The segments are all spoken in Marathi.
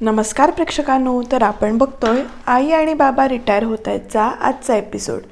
नमस्कार प्रेक्षकांनो तर आपण बघतोय आई आणि बाबा रिटायर होत आहेतचा आजचा एपिसोड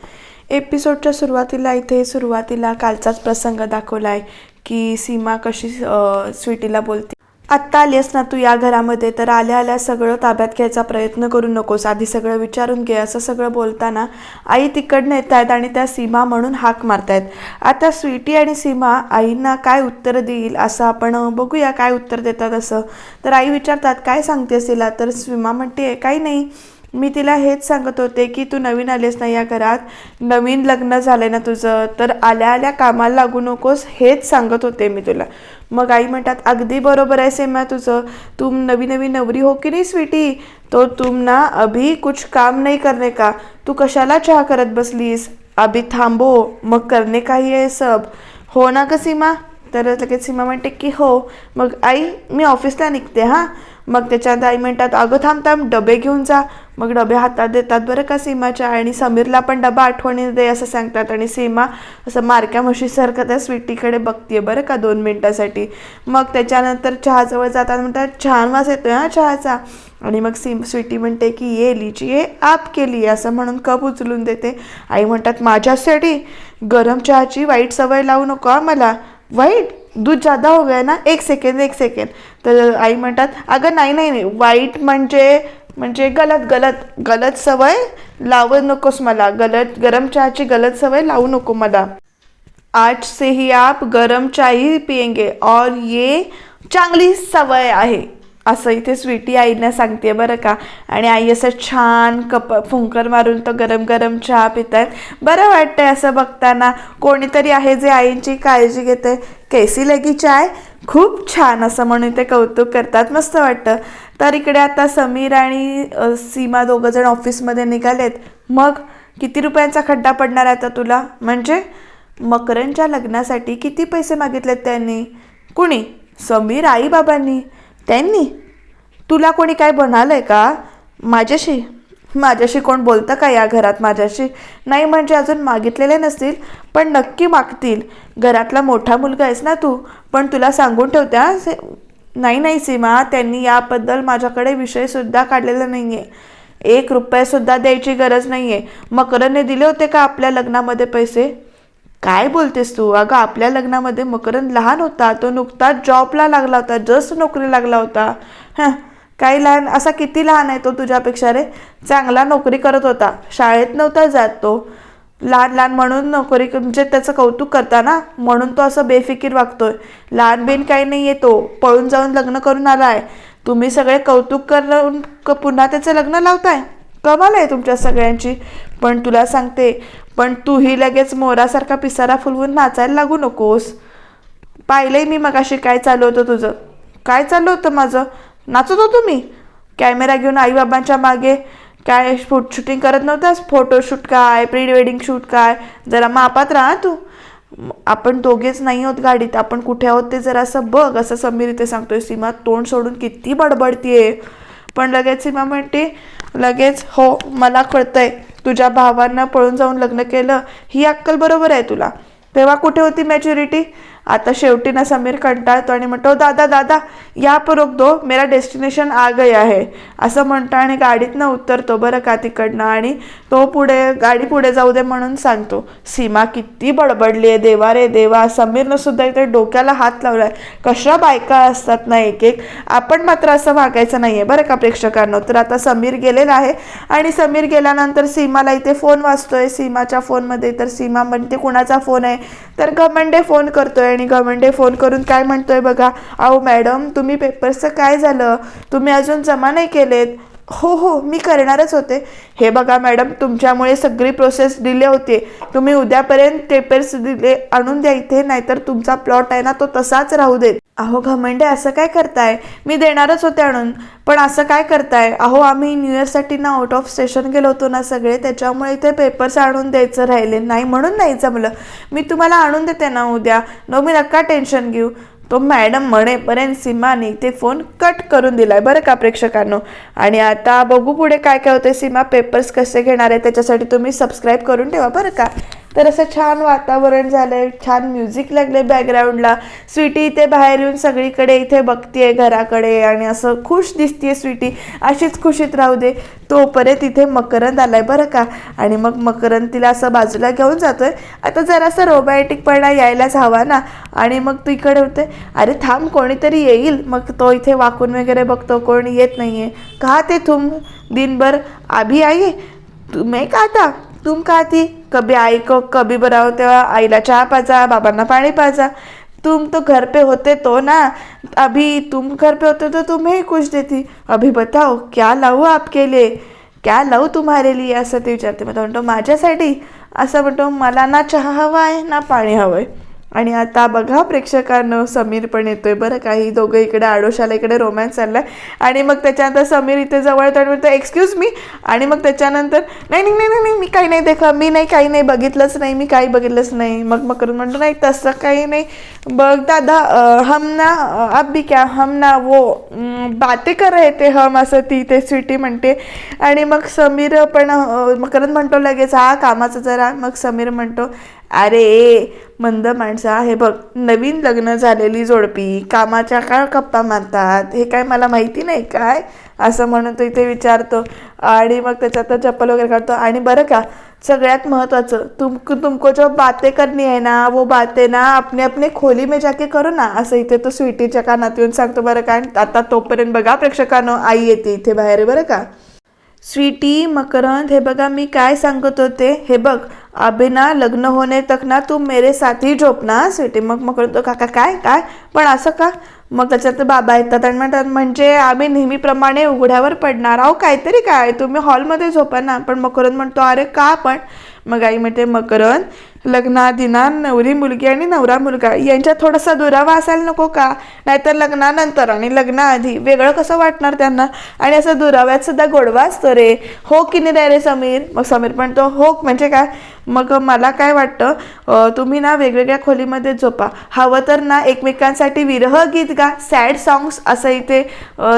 एपिसोडच्या सुरुवातीला इथे सुरुवातीला कालचाच प्रसंग दाखवला आहे की सीमा कशी स्वीटीला बोलते आत्ता आलीस ना तू या घरामध्ये तर आल्या आल्या सगळं ताब्यात घ्यायचा प्रयत्न करू नकोस. आधी सगळं विचारून घे. असं सगळं बोलताना आई तिकडनं येत आहेत आणि त्या सीमा म्हणून हाक मारतायत. आता स्वीटी आणि सीमा आईंना काय उत्तर देईल असं आपण बघूया काय उत्तर देतात असं. तर आई विचारतात काय सांगतेस तिला? तर सीमा म्हणते काही नाही. मी तिला हेच सांगत होते की तू नवीन आलीस ना या घरात? नवीन लग्न झालंय ना तुझं? तर आल्या आल्या कामाला लागू नकोस हेच सांगत होते मी तुला. मग आई म्हणतात अगदी बरोबर आहे सेमा तुझं. तुम नवी नवी नवरी हो की नाही स्वीटी? तो तुम ना अभी कुछ काम नाही करने का. तू कशाला चहा करत बसलीस? अभी थांबो मग करणे काही आहे सब. हो ना ग सीमा? तर लगेच सीमा म्हणते की हो. मग आई मी ऑफिसला निघते हां. मग त्याच्या दहा मिनटात अगं थांब थांब डबे घेऊन जा. मग डबे हातात देतात बरं का सीमाच्या? आणि समीरला पण डबा आठवणी दे असं सांगतात. आणि सीमा असं मारक्या म्हशीसारखं त्या स्वीटीकडे बघतीये बरं का दोन मिनटासाठी? मग त्याच्यानंतर चहाजवळ जातात म्हणतात छान वास येतो हा चहाचा. आणि मग सीम स्वीटी म्हणते की ये लीजिए आप केली असं म्हणून कप उचलून देते. आई म्हणतात माझ्यासाठी? गरम चहाची वाईट सवय लावू नको मला. वाईट? दूध जादा हो गया ना? एक सेकंड एक सेकंड तर आई म्हणतात अगं नाही नाही नाही वाईट म्हणजे म्हणजे गलत गलत गलत सवय लावू नकोस मला. गलत गरम चहाची गलत सवय लावू नको मला. आज से ही आप गरम चाय ही पियेंगे और ये चांगली सवय आहे. असं इथे स्वीटी आईला सांगते बरं का. आणि आई असं छान कप फुंकर मारून तो गरम गरम चहा पितात बरं वाटतंय असं बघताना. कोणीतरी आहे जे आईंची काळजी घेते कैसी लगी चाय खूप छान असं म्हणून ते कौतुक करतात. मस्त वाटतं. तर इकडे आता समीर आणि सीमा दोघं जण ऑफिसमध्ये निघालेत. मग किती रुपयांचा खड्डा पडणार आहे आता तुला? म्हणजे मकरनच्या लग्नासाठी किती पैसे मागितलेत त्यांनी? कुणी? समीर आईबाबांनी? त्यांनी? तुला कोणी काय बनालंय का? माझ्याशी? माझ्याशी कोण बोलतं का या घरात? माझ्याशी? नाही म्हणजे अजून मागितलेले नसतील पण नक्की मागतील. घरातला मोठा मुलगा आहेस ना तू? पण तुला सांगून ठेवते नाही नाही सीमा त्यांनी याबद्दल माझ्याकडे विषयसुद्धा काढलेला नाही आहे एक रुपयासुद्धा द्यायची गरज नाही आहे मकरने दिले होते का आपल्या लग्नामध्ये पैसे? काय बोलतेस तू? अगं आपल्या लग्नामध्ये मकरंद लहान होता. तो नुकताच जॉबला लागला होता. जस्ट नोकरी लागला होता. हां काही लहान असा किती लहान आहे तो तुझ्यापेक्षा रे? चांगला नोकरी करत होता. शाळेत नव्हता जात तो. लहान लहान म्हणून नोकरी म्हणजे त्याचं कौतुक करता ना? म्हणून तो असं बेफिकीर वागतोय. लहान बेन काही नाही आहे तो. पळून जाऊन लग्न करून आला आहे तुम्ही सगळे कौतुक करून क- पुन्हा त्याचं लग्न लावताय? कमाल आहे तुमच्या सगळ्यांची. पण तुला सांगते पण तूही लगेच मोरासारखा पिसारा फुलवून नाचायला लागू नकोस. पाहिलंय मी मगाशी काय चालू होतं तुझं. काय चालू होतं माझं? नाचत होतो मी. कॅमेरा घेऊन आईबाबांच्या मागे काय फोट शूटिंग करत नव्हतास? फोटोशूट काय? प्री वेडिंग शूट काय? जरा मापात राहा तू. आपण दोघेच नाही आहोत गाडीत. आपण कुठे आहोत ते जरा असं बघ. असं समीर इथे सांगतोय सीमा तोंड सोडून किती बडबडतीये. पण लगेच सीमा म्हणते लगेच हो मला कळतंय. तुझ्या भावांना पळून जाऊन लग्न केलं ही अक्कल बरोबर आहे तुला. तेव्हा कुठे होती मॅच्युरिटी? आता शेवटी ना समीर कंटाळतो आणि म्हणतो दादा दादा या रोक दो मेरा डेस्टिनेशन आ गया आहे असं म्हणतो आणि गाडीतनं उतरतो बरं का तिकडनं आणि तो पुढे गाडी पुढे जाऊ दे म्हणून सांगतो सीमा किती बडबडली आहे देवा रे देवा. समीरनं सुद्धा इथे डोक्याला हात लावलाय. कशा बायका असतात ना एक एक आपण मात्र असं वागायचं नाही आहे बरं का प्रेक्षकांना? तर आता समीर गेलेला आहे आणि समीर गेल्यानंतर सीमाला इथे फोन वाचतोय सीमाच्या फोनमध्ये तर सीमा म्हणते कुणाचा फोन आहे? तर घमंडे फोन करतोय आणि गवंडे फोन करून काय म्हणतोय बघा? अहो मॅडम तुम्ही पेपर्सचं काय झालं? तुम्ही अजून जमा नाही केलेत. हो हो मी करणारच होते. हे बघा मॅडम तुमच्यामुळे सगळी प्रोसेस डिले होते. तुम्ही उद्यापर्यंत पेपर्स दिले आणून द्या इथे नाहीतर तुमचा प्लॉट आहे ना तो तसाच राहू देत. अहो घमंडे असं काय करताय? मी देणारच होते आणून. पण असं काय करताय? अहो आम्ही न्यू इयरसाठी ना आउट ऑफ स्टेशन गेलो होतो ना सगळे त्याच्यामुळे इथे पेपर्स आणून द्यायचं राहिले. नाही म्हणून नाही जमलं. मी तुम्हाला आणून देते ना उद्या. नो मी नका टेन्शन घेऊ. तो मॅडम म्हणेपर्यंत सीमाने ते फोन कट करून दिलाय बरं का प्रेक्षकांनो? आणि आता बघू पुढे काय काय होते सीमा पेपर्स कसे घेणार आहे? त्याच्यासाठी तुम्ही सबस्क्राईब करून ठेवा बरं का? तर असं छान वातावरण झालंय छान म्युझिक लागले बॅकग्राऊंडला स्वीटी इथे बाहेर येऊन सगळीकडे इथे बघतीये घराकडे आणि असं खुश दिसतीये स्वीटी अशीच खुशीत राहू दे. तोपर्यंत इथे मकरंद आलाय बरं का. आणि मग मकरंद तिला असं बाजूला घेऊन जातोय. आता जरासा रोमॅन्टिकपणा यायलाच हवा ना. आणि मग तू इकडे होते. अरे थांब कोणीतरी येईल. मग तो इथे वाकून वगैरे बघतो कोणी येत नाहीये. का ते तुम? दिनभर आभी आई तुम्ही का था? तुम का थी? कभी आई को कभी बनाओ तेव्हा आईला चहा पाजा बाबांना पाणी पाजा। तुम तो घर पे होते तो ना अभी तुम घर पे होते तो तुम्हें कुछ देती। अभी बताओ क्या लावू आपके लिए? क्या लावू तुम्हारे लिए? असं ते विचारते. मग तो म्हणतो माझ्यासाठी? असं म्हणतो मला ना चहा हवा आहे ना पाणी हवं आहे. आणि आता बघा प्रेक्षकांनो समीर पण येतोय बरं काही दोघं इकडे आडोशाला इकडे रोमॅन्स चाललाय. आणि मग त्याच्यानंतर समीर इथे जवळ तर आणि म्हणतो एक्सक्यूज मी आणि मग त्याच्यानंतर नाही नाही नाही नाही नाही, मी काही नाही देखा मी नाही काही नाही बघितलंच नाही मी काही बघितलंच नाही. मग मग करून म्हणतो नाही तसं काही नाही. बघ दादा हम ना अब भी क्या हम ना वो बाते बातें कर रहे हम असं ती ते स्वीटी म्हणते. आणि मग समीर पण मकरंद म्हणतो लगेच हा कामाचं जरा. मग समीर म्हणतो अरे मंद माणसा हे बघ. नवीन लग्न झालेली जोडपी कामाच्या काळ गप्पा मारतात. हे काय मला माहिती नाही काय? असं म्हणून तो इथे विचारतो. आणि मग त्याच्यात चप्पल वगैरे काढतो. आणि बरं का सगळ्यात महत्त्वाचं तुमको तुमको जो बातें करणी आहे ना वो बातें ना अपने अपने खोली में जाके करो ना. असं इथे तो स्वीटीच्या कानात येऊन सांगतो बरं का. आणि आता तोपर्यंत बघा प्रेक्षकांनो आई येते इथे बाहेर बरं का. स्वीटी मकरंद हे बघा मी काय सांगत होते. हे बघ अबे ना लग्न होणे तक ना तू मेरे साथी झोप ना स्वीटी मग मकरंद तो काका काय काय? पण असं का? मग त्याच्यात बाबा येतात आणि म्हणतात म्हणजे आम्ही नेहमीप्रमाणे उघड्यावर पडणार आहो काहीतरी काय? तुम्ही हॉलमध्ये झोपा ना. पण मकरंद म्हणतो अरे का पण? मग आई म्हणते मकरंद लग्नाआधी नवरी मुलगी आणि नवरा मुलगा यांच्यात थोडासा दुरावा असायला नको का? नाहीतर लग्नानंतर आणि लग्नाआधी वेगळं कसं वाटणार त्यांना? आणि असं दुराव्यात सुद्धा गोडवा असतो रे. हो की नाही रे रे समीर? मग समीर पण तो हो म्हणजे काय? मग मला काय वाटतं तुम्ही ना वेगवेगळ्या खोलीमध्ये झोपा. हवं तर ना एकमेकांसाठी विरह गीत गा सॅड सॉंग्स असं इथे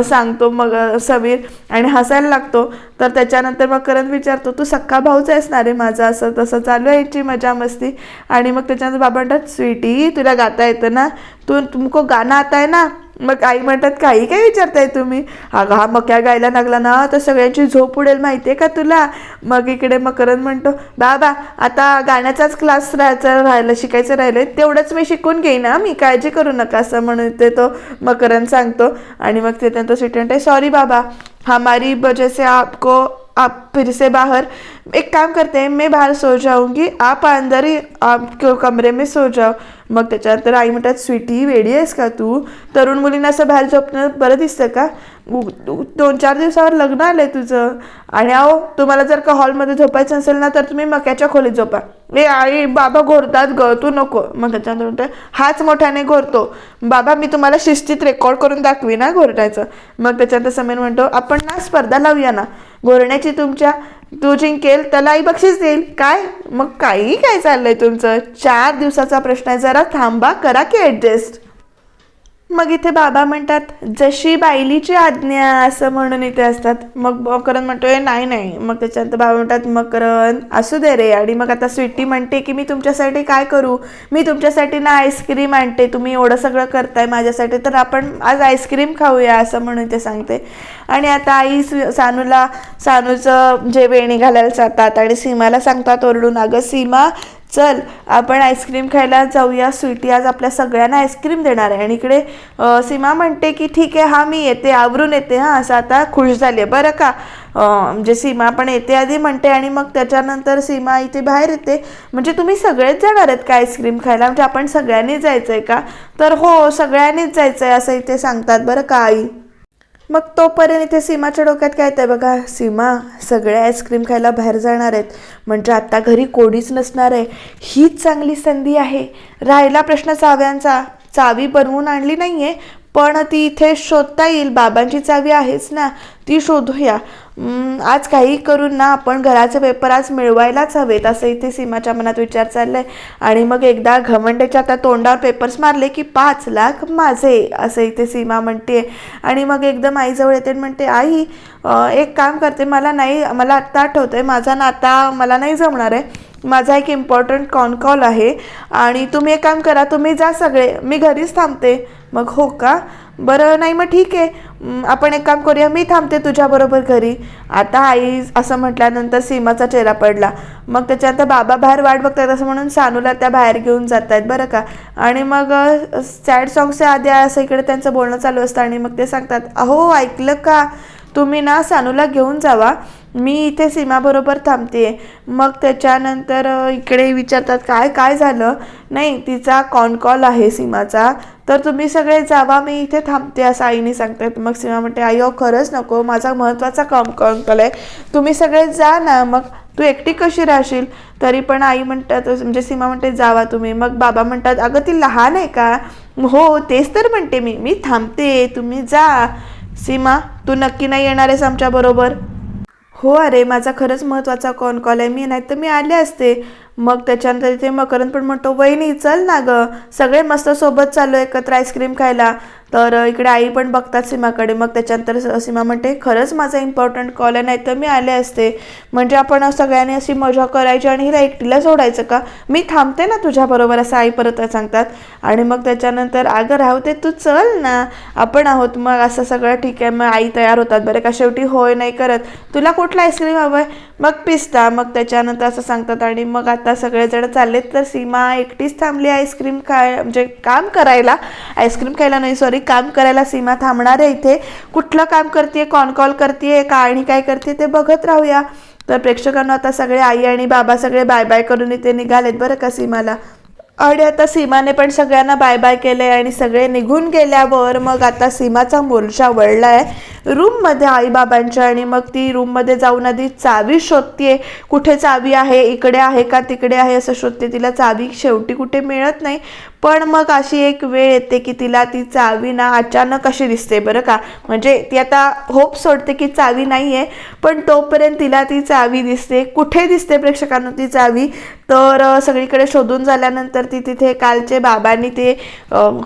सांगतो मग समीर. आणि हसायला लागतो. तर त्याच्यानंतर मग करण विचारतो तू सक्का भाऊच आहेस ना रे माझा? असं तसं चालू आहे याची मजा मस्ती. आणि मग त्याच्यानंतर बाबा म्हणतात स्वीटी तुला गाता येतं ना? तू तुमको गाणं आता आहे ना? मग आई म्हणतात काही काय विचारताय तुम्ही? अगं हा मक्या गायला लागला ना तर सगळ्यांची झोप उडेल माहिती आहे का तुला? मग इकडे मकरन म्हणतो बाबा आता गाण्याचाच क्लास राहायचा राहायला शिकायचं राहिलं तेवढंच मी शिकून घेईन ना मी काळजी करू नका असं म्हणून ते तो मकरन सांगतो. आणि मग ते तो सिटी आहे सॉरी बाबा हमारी वजह से आपको आप फिर से बाहर। एक काम करते हैं मैं बाहर सो जाऊंगी। आप अंदर ही आप कमरे में सो जाओ। मग त्याच्यानंतर आई म्हणतात स्वीटी वेडी आहेस का तू? तरुण मुलींना असं बाहेर झोपणं बरं दिसतं का? दोन चार दिवसावर लग्न आलं आहे तुझं. आणि अहो तुम्हाला जर का हॉलमध्ये झोपायचं असेल ना तर तुम्ही मक्याच्या खोलीत झोपा. ए आई बाबा घोरतात ग तू नको. मग त्याच्यानंतर म्हणते हाच मोठ्याने घोरतो. बाबा मी तुम्हाला शिस्तीत रेकॉर्ड करून दाखवी ना घोरटायचं. मग त्याच्यानंतर समीर म्हणतो आपण ना स्पर्धा लावूया ना. घोरण्याची तुमच्या तू जिंकेल त्यालाही बक्षीस देईल. काय? मग काही काय चाललंय तुमचं? चार दिवसाचा प्रश्न आहे. जरा थांबा करा की ॲडजस्ट मग इथे बाबा म्हणतात जशी बायलीची आज्ञा असं म्हणून इथे असतात. मग मकरंद म्हणतोय नाही नाही. मग त्याच्यानंतर बाबा म्हणतात मकरंद असू दे रे. आणि मग आता स्वीटी म्हणते की मी तुमच्यासाठी काय करू? मी तुमच्यासाठी ना आईस्क्रीम आणते. तुम्ही एवढं सगळं करताय माझ्यासाठी तर आपण आज आईस्क्रीम खाऊया असं म्हणून ते सांगते. आणि आता आई सानूला सानूचं जे वेणी घालायला जातात आणि सीमाला सांगतात ओरडून अगं सीमा चल आपण आईस्क्रीम खायला जाऊया. स्वीटी आज आपल्या सगळ्यांना आईस्क्रीम देणार आहे. आणि इकडे सीमा म्हणते की ठीक आहे हा मी येते आवरून येते हां. असं आता खुश झाली आहे. बरं का? म्हणजे सीमा पण येते आधी म्हणते आणि मग त्याच्यानंतर सीमा इथे बाहेर येते. म्हणजे तुम्ही सगळेच जाणार आहेत का आईस्क्रीम खायला? म्हणजे आपण सगळ्यांनीच जायचं आहे का? तर हो सगळ्यांनीच जायचं आहे असं इथे सांगतात. बरं का आई? मग तोपर्यंत इथे सीमाच्या डोक्यात काय आहे बघा सीमा सगळे आईस्क्रीम खायला बाहेर जाणार आहेत. म्हणजे आता घरी कोणीच नसणार आहे. हीच चांगली संधी आहे. राहिला प्रश्न चाव्यांचा चावी बनवून आणली नाही आहे पण ती इथे शोधता येईल. बाबांची चावी आहेच ना ती शोधूया. आज काही करून ना आपण घराचे पेपर आज मिळवायलाच हवेत असं इथे सीमाच्या मनात विचार चाललाय. आणि मग एकदा घमंडेच्या त्या तोंडावर पेपर्स मारले की पाच लाख माझे असं इथे सीमा म्हणते आणि मग एकदम आईजवळ येते आणि म्हणते आई एक काम करते मला नाही मला आत्ता आठवतंय माझा नाता मला नाही जमणार आहे. माझा एक इम्पॉर्टंट कॉन कॉल आहे आणि तुम्ही एक काम करा तुम्ही जा सगळे. मी घरीच थांबते. मग हो का? बरं नाही मग ठीक आहे. आपण एक काम करूया मी थांबते तुझ्याबरोबर घरी. आता आई असं म्हटल्यानंतर सीमाचा चेहरा पडला. मग त्याच्यानंतर बाबा बाहेर वाट बघतात असं म्हणून सानूला त्या बाहेर घेऊन जात आहेत बरं का? आणि मग सॅड सॉंग्सच्या आधी असं इकडे त्यांचं बोलणं चालू असतं आणि मग ते सांगतात अहो ऐकलं का? तुम्ही ना सानूला घेऊन जावा. मी इथे सीमाबरोबर थांबते. मग त्याच्यानंतर इकडे विचारतात काय काय झालं? नाही तिचा कॉन कॉल आहे सीमाचा. तर तुम्ही सगळे जावा मी इथे थांबते असं आईने सांगतात. मग सीमा म्हणते आई अहो खरंच नको. माझा महत्त्वाचा कॉम कॉन कॉल आहे. तुम्ही सगळे जा ना. मग तू एकटी कशी राहशील? तरी पण आई म्हणतात म्हणजे सीमा म्हणते जावा तुम्ही. मग बाबा म्हणतात अगं ती लहान आहे का? हो तेच तर म्हणते मी. मी थांबते. तुम्ही जा. सीमा तू नक्की नाही येणार आहेस आमच्याबरोबर हो अरे माझा खरंच महत्त्वाचा कॉन कॉल आहे? मी नाही तर मी आले असते. मग त्याच्यानंतर इथे मकरंद पण म्हणतो वहिनी चल ना गं. सगळे मस्त सोबत चाललो एकत्र आईस्क्रीम खायला. तर इकडे आई पण बघतात सीमाकडे. मग त्याच्यानंतर सीमा म्हणते खरंच माझा इम्पॉर्टंट कॉल आहे नाही तर मी आले असते. म्हणजे आपण सगळ्यांनी अशी मजा करायची आणि हिला एकटीला सोडायचं का? मी थांबते ना तुझ्याबरोबर असं आई परत सांगतात. आणि मग त्याच्यानंतर अगं राहते तू चल ना. आपण आहोत मग असं सगळं ठीक आहे. मग आई तयार होतात. बरं का शेवटी होय नाही करत. तुला कुठला आईस्क्रीम हवं आहे मग पिस्ता. मग त्याच्यानंतर असं सांगतात. आणि मग आता सगळेजण चाललेत. तर सीमा एकटीच थांबली आईस्क्रीम खाय म्हणजे काम करायला. आईस्क्रीम खायला नाही सॉरी काम करायला सीमा थांबणार आहे इथे? कुठलं काम करते कॉन कॉल करते का आणि काय करते ते बघत राहूया. तर प्रेक्षकांना आता सगळे आई आणि बाबा सगळे बाय बाय करून इथे निघालेत. बरं का सीमाला? आणि आता सीमाने पण सगळ्यांना बाय बाय केलंय आणि सगळे निघून गेल्यावर मग आता सीमाचा मोर्चा वळला आहे रूममध्ये आईबाबांच्या आणि मग ती रूममध्ये जाऊन आधी चावी शोधते कुठे चावी आहे? इकडे आहे का? तिकडे आहे असं शोधते. तिला चावी शेवटी कुठे मिळत नाही. पण मग अशी एक वेळ येते की तिला ती चावी ना अचानक अशी दिसते बरं का. म्हणजे ती आता होप सोडते की चावी नाही आहे पण तोपर्यंत तिला ती चावी दिसते. कुठे दिसते प्रेक्षकांना ती चावी? तर सगळीकडे शोधून झाल्यानंतर ती तिथे कालचे बाबांनी ते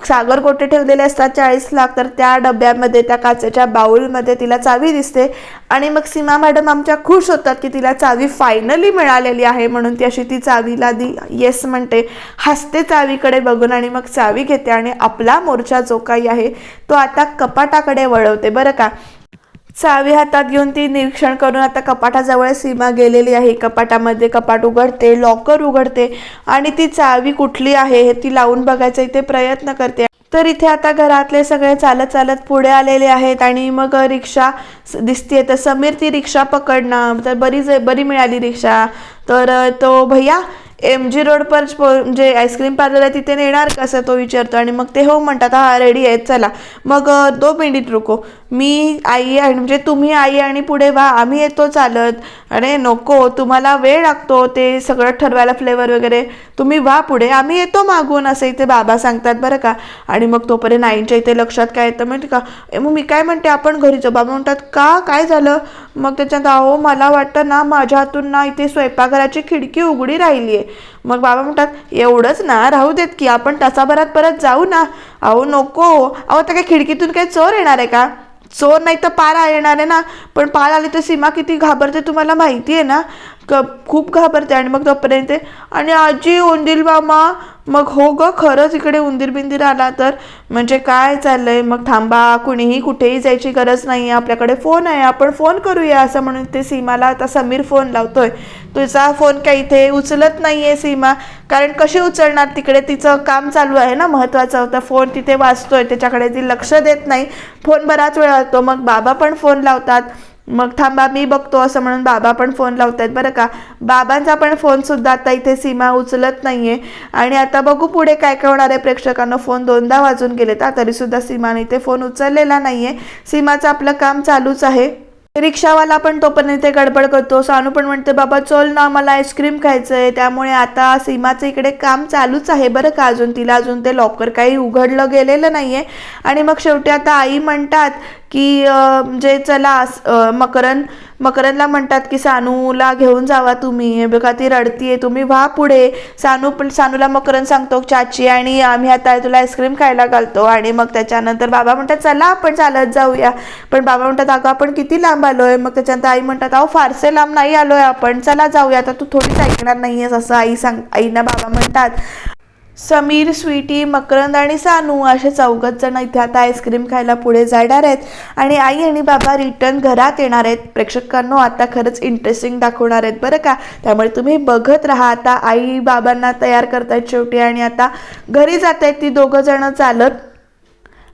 सागर गोटे ठेवलेले असतात चाळीस लाख तर त्या डब्यामध्ये त्या काचेच्या बाऊलमध्ये तिला चावी दिसते. आणि मग सीमा मॅडम आमच्या खुश होतात की तिला चावी फायनली मिळालेली आहे म्हणून ती अशी ती चावीला दी येस म्हणते. हसते चावीकडे बघून आणि मग चावी घेते आणि आपला मोर्चा जो काही आहे तो आता कपाटाकडे वळवते. बरं का? चावी हातात घेऊन ती निरीक्षण करून आता कपाटाजवळ सीमा गेलेली आहे. कपाटामध्ये कपाट उघडते लॉकर उघडते आणि ती चावी कुठली आहे हे ती लावून बघायचा इथे प्रयत्न करते. तर इथे आता घरातले सगळे चालत चालत पुढे आलेले आहेत आणि मग रिक्षा दिसते तर समीर ती रिक्षा पकडणं तर बरीच बरी मिळाली रिक्षा. तर तो भैया एम जी रोड पर जे म्हणजे आईस्क्रीम पार्लर आहे तिथे नेणार कसं तो विचारतो. आणि मग ते हो म्हणतात हा रेडी आहे चला. मग दो मिनिट रुको. मी आई आणि म्हणजे तुम्ही आई आणि पुढे वा आम्ही येतो चालत. अरे नको तुम्हाला वेळ लागतो. ते सगळं ठरवायला फ्लेवर वगैरे. तुम्ही वा पुढे. आम्ही येतो मागून असं इथे बाबा सांगतात बरं का. आणि मग तोपर्यंत आईंच्या इथे लक्षात काय येतं माहिती का? ए, मग मी काय म्हणते? आपण घरी जाऊ. बाबा म्हणतात का? काय झालं? मग त्याच्यात अहो मला वाटतं ना माझ्या हातून ना इथे स्वयंपाकघराची खिडकी उघडी राहिली आहे मग बाबा म्हणतात एवढंच ना राहू देत की आपण तासाभरात परत जाऊ ना. अहो नको. अहो त्या काय खिडकीतून काही चोर येणार आहे का? चोर नाही तर पारा येणार आहे ना. पण पार आली तर सीमा किती घाबरते तुम्हाला माहिती आहे ना. ग खूप घाबरते आणि मग तोपर्यंत आणि आजी उंदीर मामा मग हो ग खरंच इकडे उंदीर बिंदीर आला तर? म्हणजे काय चाललंय? मग थांबा कुणीही कुठेही जायची गरज नाही आपल्याकडे फोन आहे आपण फोन करूया असं म्हणून ते सीमाला आता समीर फोन लावतोय. तुझा फोन काही इथे उचलत नाही आहे सीमा? कारण कशी उचलणार तिकडे? तिचं काम चालू आहे ना महत्त्वाचं होतं फोन तिथे वाचतोय त्याच्याकडे ती लक्ष देत नाही. फोन बराच वेळ होतो मग बाबा पण फोन लावतात. मग थांबा मी बघतो असं म्हणून बाबा पण फोन लावतायत बरं का. बाबांचा पण फोनसुद्धा आता इथे सीमा उचलत नाही आहे आणि आता बघू पुढे काय काय होणार आहे. प्रेक्षकांना फोन दोनदा वाजून गेलेत. हा, तरीसुद्धा सीमाने इथे फोन उचललेला नाही आहे सीमाचं आपलं काम चालूच आहे. रिक्षावाला पण तोपर्यंत इथे गडबड करतो. सानू पण म्हणते बाबा चल ना मला आईस्क्रीम खायचं आहे त्यामुळे आता सीमाचं इकडे काम चालूच आहे बरं का. अजून तिला अजून ते लॉकर काही उघडलं गेलेलं नाही आहे आणि मग शेवटी आता आई म्हणतात की म्हणजे चला मकरन मकरनला म्हणतात की सानूला घेऊन जावा तुम्ही. बघा ती रडतीये. तुम्ही व्हा पुढे. सानू पण सानूला मकरन सांगतो चाची आणि आम्ही आता तुला आईस्क्रीम खायला घालतो. आणि मग त्याच्यानंतर बाबा म्हणतात चला आपण चालत जाऊया. पण बाबा म्हणतात अगं आपण किती लांब आलोय. मग त्याच्यानंतर आई म्हणतात अहो फारसे लांब नाही आलोय आपण. चला जाऊया. आता तू थोडीच ऐकणार नाहीयेस असं आई सांग आईना बाबा म्हणतात. समीर स्वीटी मकरंद आणि सानू असे चौघत जण इथे आता आईस्क्रीम खायला पुढे जाणार आहेत. आणि आई आणि बाबा रिटर्न घरात येणार आहेत. प्रेक्षकांनो आता खरंच इंटरेस्टिंग दाखवणार आहेत बरं का? त्यामुळे तुम्ही बघत राहा. आता आई बाबांना तयार करतायत शेवटी आणि आता घरी जात आहेत ती दोघं जण चालत.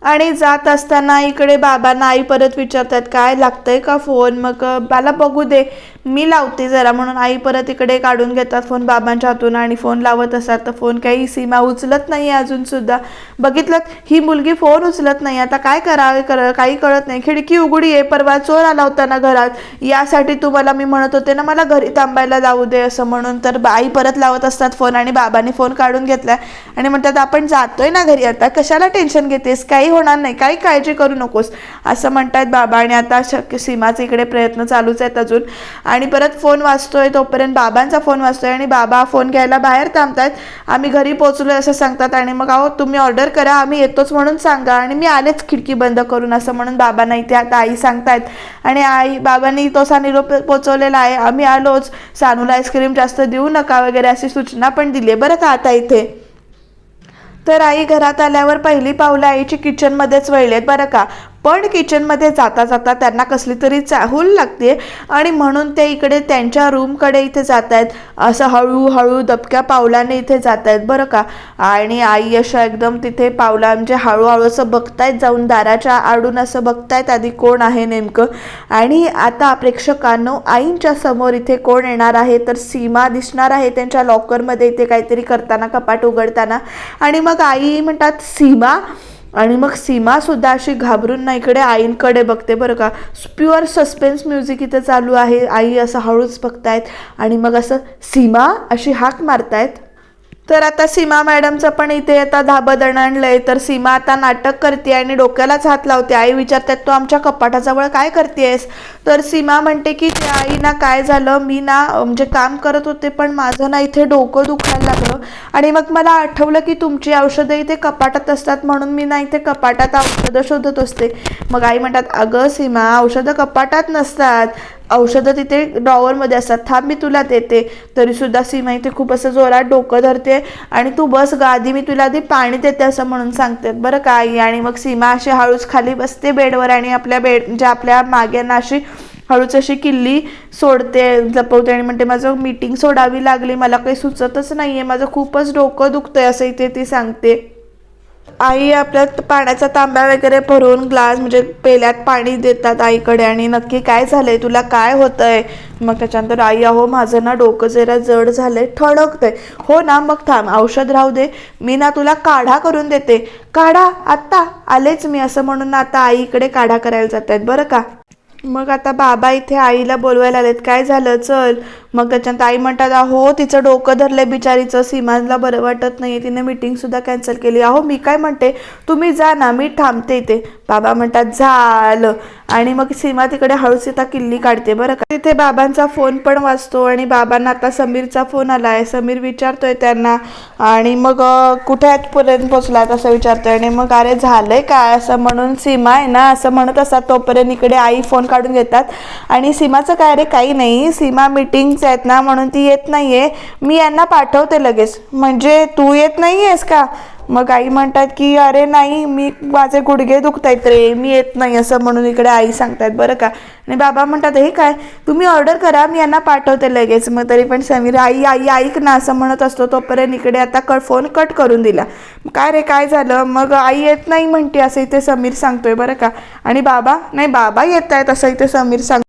आणि जात असताना इकडे बाबांना आई परत विचारतात काय लागतंय का फोन मग मला बघू दे मी लावते जरा. म्हणून आई परत इकडे काढून घेतात फोन बाबांच्या हातून आणि फोन लावत असतात. तर फोन काही सीमा उचलत नाही अजून सुद्धा. बघितलं ही मुलगी फोन उचलत नाही. आता काय करावे कर काही कळत नाही. खिडकी उघडी आहे परवा चोर आला होता ना घरात. यासाठी तुम्हाला मी म्हणत होते ना मला घरी थांबायला जाऊ दे असं म्हणून. तर बा- आई परत लावत असतात फोन आणि बाबांनी फोन काढून घेतला आणि म्हणतात आपण जातोय ना घरी आता कशाला टेन्शन घेतेस? काही होणार नाही. काही काळजी करू नकोस. असं म्हणतात बाबा आणि आता शक्य सीमाचे इकडे प्रयत्न चालूच आहेत अजून. आणि परत फोन वाचतोय तोपर्यंत बाबांचा फोन वाचतोय आणि बाबा फोन घ्यायला बाहेर थांबतायत. आम्ही घरी पोचलो असं सांगतात आणि मग अहो तुम्ही ऑर्डर करा आम्ही येतोच म्हणून सांगा आणि मी आलेच खिडकी बंद करून असं म्हणून बाबांना इथे आता आई सांगतायत. आणि आई बाबांनी तो निरोप पोचवलेला आहे. आम्ही आलोच. सानूला आईस्क्रीम जास्त देऊ नका वगैरे अशी सूचना पण दिली आहे. बरं का आता इथे? तर आई घरात आल्यावर पहिली पावलं आईची किचनमध्येच वळलेत बरं का? पण किचनमध्ये जाता जाता त्यांना कसली तरी चाहूल लागते. आणि म्हणून ते इकडे त्यांच्या रूमकडे इथे जात आहेत असं हळूहळू दबक्या पावलाने इथे जात आहेत बरं का. आणि आई अशा एकदम तिथे पावला म्हणजे हळूहळू असं बघतायत जाऊन दाराच्या आडून असं बघतायत आधी कोण आहे नेमकं. आणि आता प्रेक्षकांनो आईंच्या समोर इथे कोण येणार आहे? तर सीमा दिसणार आहे त्यांच्या लॉकरमध्ये इथे काहीतरी करताना कपाट उघडताना. आणि मग आई म्हणतात सीमा आणि मग सीमासुद्धा अशी घाबरून ना इकडे आईंकडे बघते बरं का. प्युअर सस्पेन्स म्युझिक इथं चालू आहे. आई असं हळूच बघतायत आणि मग असं सीमा अशी हाक मारतायत. तर आता सीमा मॅडमचं पण इथे आता धाबदण आणलंय. तर सीमा आता नाटक करते आणि डोक्यालाच हात लावते आई विचारतात तू आमच्या कपाटाजवळ काय करतेस तर सीमा म्हणते की त्या आईना काय झालं? मी ना म्हणजे काम करत होते पण माझं ना इथे डोकं दुखायला लागलं. आणि मग मला आठवलं की तुमची औषधं इथे कपाटात असतात म्हणून मी ना इथे कपाटात औषधं शोधत असते. मग आई म्हणतात अगं सीमा औषधं कपाटात नसतात. औषधं तिथे ड्रॉवरमध्ये असतात. थांब मी तुला देते. तरीसुद्धा सीमा इथे खूप असं जोरात डोकं धरते आणि तू बस ग आधी मी तुला आधी पाणी देते असं म्हणून सांगते. बरं का आई? आणि मग सीमा अशी हळूच खाली बसते बेडवर आणि आपल्या बेड म्हणजे आपल्या माग्यांना अशी हळूच अशी किल्ली सोडते जपवते आणि म्हणते माझं मीटिंग सोडावी लागली मला काही सुचतच नाही आहे माझं खूपच डोकं दुखतंय असं इथे ती सांगते. आई आपल्या पाण्याचा तांब्या वगैरे भरून ग्लास म्हणजे पेल्यात पाणी देतात आईकडे आणि नक्की काय झालंय तुला काय होतंय? मग त्याच्यानंतर आई अहो माझं ना डोकं जरा जड झालंय ठणकतंय. हो ना मग थांब औषध राहू दे. मी ना तुला काढा करून देते. काढा आत्ता आलेच मी असं म्हणून ना आता आईकडे काढा करायला जात आहेत बरं का? मग आता बाबा इथे आईला बोलवायला आलेत. काय झालं? चल. मग त्याच्यानंतर आई म्हणतात अहो तिचं डोकं धरलंय बिचारीचं सीमाला बरं वाटत नाही तिने मीटिंग सुद्धा कॅन्सल केली. अहो मी काय म्हणते तुम्ही जा ना मी थांबते इथे. बाबा म्हणतात झालं. आणि मग सीमा तिकडे हळूच इथं किल्ली काढते बरं का. तिथे बाबांचा फोन पण वाचतो आणि बाबांना आता समीरचा फोन आला आहे समीर विचारतोय त्यांना आणि मग कुठे आहेत पर्यंत पोचलात असं विचारतोय. आणि मग अरे झालंय काय? असं म्हणून सीमा आहे ना असं म्हणत असतात. तोपर्यंत इकडे आई फोन काढून घेतात. आणि सीमाचं काय रे काही नाही. सीमा मीटिंग्स आहेत ना म्हणून ती येत नाहीये. मी यांना पाठवते लगेच. म्हणजे तू येत नाहीयेस का? मग आई म्हणतात की अरे नाही मी माझे गुडघे दुखतायत रे मी येत नाही असं म्हणून इकडे आई सांगतायत बरं का? आणि बाबा म्हणतात हे काय? तुम्ही ऑर्डर करा मी यांना पाठवते लगेच. मग तरी पण समीर आई आई ऐक ना असं म्हणत असतो तोपर्यंत इकडे आता कट फोन कट करून दिला. काय रे काय झालं? मग आई येत नाही म्हणते असं इथे समीर सांगतोय बरं का? आणि बाबा नाही बाबा येत आहेत असं इथे समीर सांग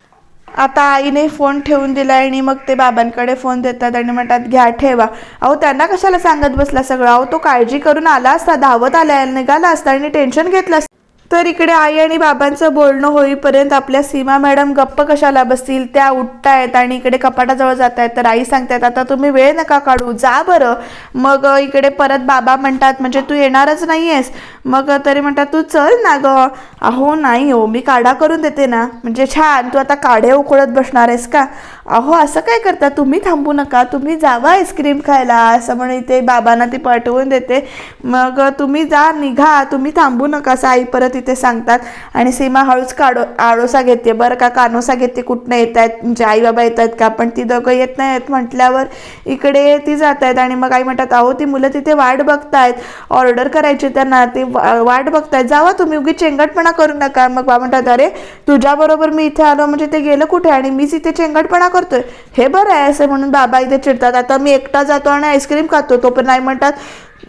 आता आईने फोन ठेवून दिला आणि मग ते बाबांकडे फोन देतात आणि म्हणतात घ्या ठेवा. अहो त्यांना कशाला सांगत बसला सगळं? अहो तो काळजी करून आला असता धावत आला निघाला असता आणि टेन्शन घेतलं असतं. तर इकडे आई आणि बाबांचं बोलणं होईपर्यंत आपल्या सीमा मॅडम गप्प कशाला बसतील? त्या उठतायत आणि इकडे कपाटाजवळ जात आहेत तर आई सांगतायत आता तुम्ही वेळ नका काढू जा बरं. मग इकडे परत बाबा म्हणतात म्हणजे तू येणारच नाही आहेस मग तरी म्हणतात तू चल ना ग. अहो नाही हो मी काढा करून देते ना. म्हणजे छान तू आता काढे उकळत बसणार आहेस का? अहो असं काय करता? तुम्ही थांबू नका तुम्ही जावा आईस्क्रीम खायला असं म्हणे ते बाबांना ती पाठवून देते. मग तुम्ही जा निघा तुम्ही थांबू नका असं आई परत तिथे सांगतात. आणि सीमा हळूच काढो आडोसा घेते. बरं का कानोसा घेते. कुठनं येत आहेत म्हणजे आई बाबा येत आहेत का? पण ती दोघं येत नाही आहेत म्हटल्यावर इकडे ती जात आहेत आणि मग आई म्हणतात अहो ती मुलं तिथे वाट बघतायत. ऑर्डर करायची त्यांना ते वाट बघतायत. जावा तुम्ही उगी चेंगटपणा करू नका. मग बाबा म्हणतात अरे तुझ्याबरोबर मी इथे आलो म्हणजे ते गेलं कुठे? आणि मीच इथे चेंगटपणा करतोय. हे बरं आहे असं म्हणून बाबा इथे चिडतात. आता मी एकटा जातो आणि आईस्क्रीम खातो. तो पण नाही म्हणतात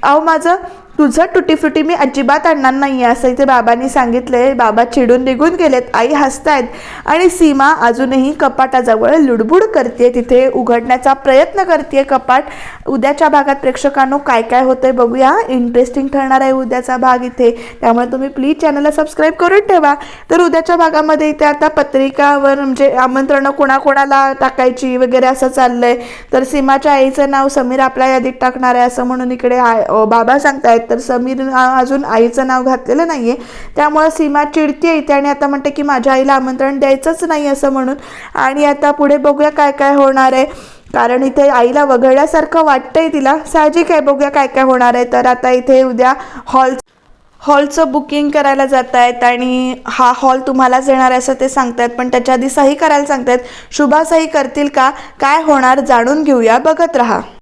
अहो माझं तुझं तुटीफुटी मी अजिबात आणणार नाही आहे असं इथे बाबांनी सांगितलंय. बाबा चिडून निघून गेलेत आई हसतायत. आणि सीमा अजूनही कपाटाजवळ लुडबुड करते तिथे उघडण्याचा प्रयत्न करते कपाट. उद्याच्या भागात प्रेक्षकांनो काय काय होतंय बघूया. इंटरेस्टिंग ठरणार आहे उद्याचा भाग इथे. त्यामुळे तुम्ही प्लीज चॅनलला सबस्क्राईब करून ठेवा. तर उद्याच्या भागामध्ये इथे आता पत्रिकावर म्हणजे आमंत्रणं कोणाकोणाला टाकायची वगैरे असं चाललंय. तर सीमाच्या आईचं नाव समीर आपल्या यादीत टाकणार आहे असं म्हणून इकडे आय- बाबा सांगतायत. तर समीर अजून आईचं नाव घातलेलं नाही आहे त्यामुळे सीमा चिडते इथे आणि आता म्हणते की माझ्या आईला आमंत्रण द्यायचंच नाही असं म्हणून. आणि आता पुढे बघूया काय काय होणार आहे. कारण इथे आईला वगळल्यासारखं वाटतंय तिला. साहजिक आहे बघूया काय काय होणार आहे. तर आता इथे उद्या हॉल हॉलचं बुकिंग करायला जात आहेत आणि हा हॉल तुम्हालाच येणार आहे असं ते सांगतायत. पण त्याच्या आधी सही करायला सांगतायत. शुभा सही करतील का? काय होणार? जाणून घेऊया. बघत राहा.